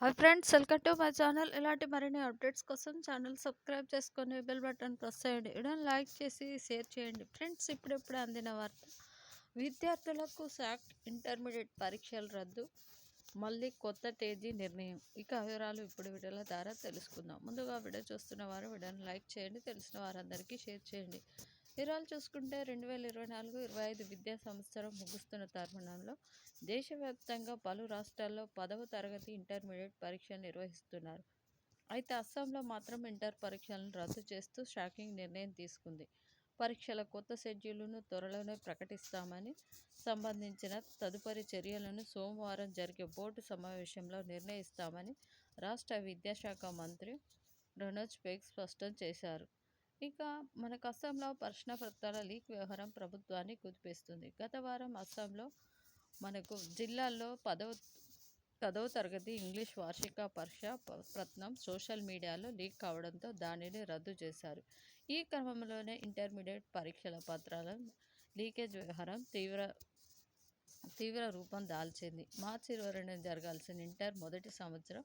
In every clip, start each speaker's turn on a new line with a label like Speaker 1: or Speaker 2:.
Speaker 1: Hi friends welcome to my channel. ఇలాంటి మరిన్ని updates కోసం ఛానల్ సబ్స్క్రైబ్ చేసుకొని బెల్ బటన్ ప్రెస్ చేయండి. వీడియోని లైక్ చేసి షేర్ చేయండి. ఫ్రెండ్స్ ఇప్పుడిప్పుడు అందిన వార్త. విద్యార్థులకు సాక్ట్ ఇంటర్మీడియట్ పరీక్షలు రద్దు. మళ్ళీ కొత్త తేదీ నిర్ణయం. ఇక వివరాలు ఇప్పుడు వీడియోల ద్వారా తెలుసుకుందాం. ముందుగా వీడియో చూస్తున్న వారు వీడియోని లైక్ చేయండి. తెలిసిన వారందరికీ షేర్ చేయండి. వివరాలు చూసుకుంటే రెండు వేల ఇరవై నాలుగు ఇరవై ఐదు విద్యా సంవత్సరం ముగుస్తున్న తరుణంలో దేశవ్యాప్తంగా పలు రాష్ట్రాల్లో పదవ తరగతి ఇంటర్మీడియట్ పరీక్షలు నిర్వహిస్తున్నారు. అయితే అస్సాంలో మాత్రం ఇంటర్ పరీక్షలను రద్దు చేస్తూ షాకింగ్ నిర్ణయం తీసుకుంది. పరీక్షల కొత్త షెడ్యూల్ను త్వరలోనే ప్రకటిస్తామని సంబంధించిన తదుపరి చర్యలను సోమవారం జరిగే బోర్డు సమావేశంలో నిర్ణయిస్తామని రాష్ట్ర విద్యాశాఖ మంత్రి రణోజ్ పేగ్ స్పష్టం చేశారు. ఇక మనకు అస్సాంలో ప్రశ్న పత్రాల లీక్ వ్యవహారం ప్రభుత్వాన్ని కుదిపేస్తుంది. గత వారం అస్సాంలో మనకు జిల్లాల్లో పదవ పదవ తరగతి ఇంగ్లీష్ వార్షిక పరీక్ష ప్రత్నం సోషల్ మీడియాలో లీక్ కావడంతో దానిని రద్దు చేశారు. ఈ క్రమంలోనే ఇంటర్మీడియట్ పరీక్షల పత్రాల లీకేజ్ వ్యవహారం తీవ్ర తీవ్ర రూపం దాల్చింది. మార్చి ఇరవై రెండున జరగాల్సిన ఇంటర్ మొదటి సంవత్సరం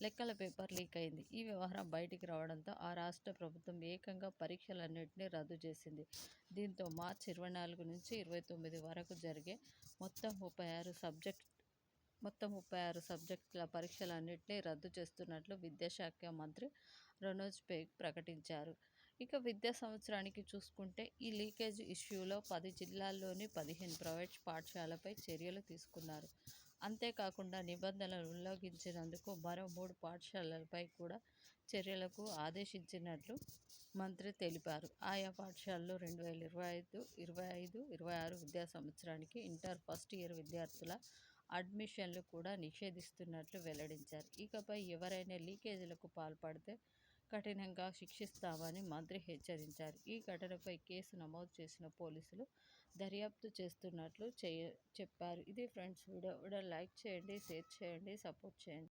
Speaker 1: లెక్కల పేపర్ లీక్ అయింది. ఈ వ్యవహారం బయటికి రావడంతో ఆ రాష్ట్ర ప్రభుత్వం ఏకంగా పరీక్షలన్నింటినీ రద్దు చేసింది. దీంతో మార్చి ఇరవై నాలుగు నుంచి ఇరవై తొమ్మిది వరకు జరిగే మొత్తం ముప్పై ఆరు సబ్జెక్ట్ మొత్తం ముప్పై ఆరు సబ్జెక్టుల పరీక్షలన్నింటినీ రద్దు చేస్తున్నట్లు విద్యాశాఖ మంత్రి రనోజ్ పేగ్ ప్రకటించారు. ఇక విద్యా సంవత్సరానికి చూసుకుంటే ఈ లీకేజ్ ఇష్యూలో పది జిల్లాల్లోని పదిహేను ప్రైవేట్ పాఠశాలపై చర్యలు తీసుకున్నారు. అంతేకాకుండా నిబంధనలు ఉల్లంఘించినందుకు మరో మూడు పాఠశాలలపై కూడా చర్యలకు ఆదేశించినట్లు మంత్రి తెలిపారు. ఆయా పాఠశాలలో రెండు వేల ఇరవై ఐదు ఇరవై ఐదు ఇరవై ఆరు విద్యా సంవత్సరానికి ఇంటర్ ఫస్ట్ ఇయర్ విద్యార్థుల అడ్మిషన్లు కూడా నిషేధిస్తున్నట్లు వెల్లడించారు. ఇకపై ఎవరైనా లీకేజీలకు పాల్పడితే కఠినంగా శిక్షిస్తామని మంత్రి హెచ్చరించారు. ఈ ఘటనపై కేసు నమోదు చేసిన పోలీసులు దర్యాప్తు చేస్తున్నట్లు చెప్పారు. ఇది ఫ్రెండ్స్ వీడియో. వీడియో లైక్ చేయండి షేర్ చేయండి సపోర్ట్ చేయండి.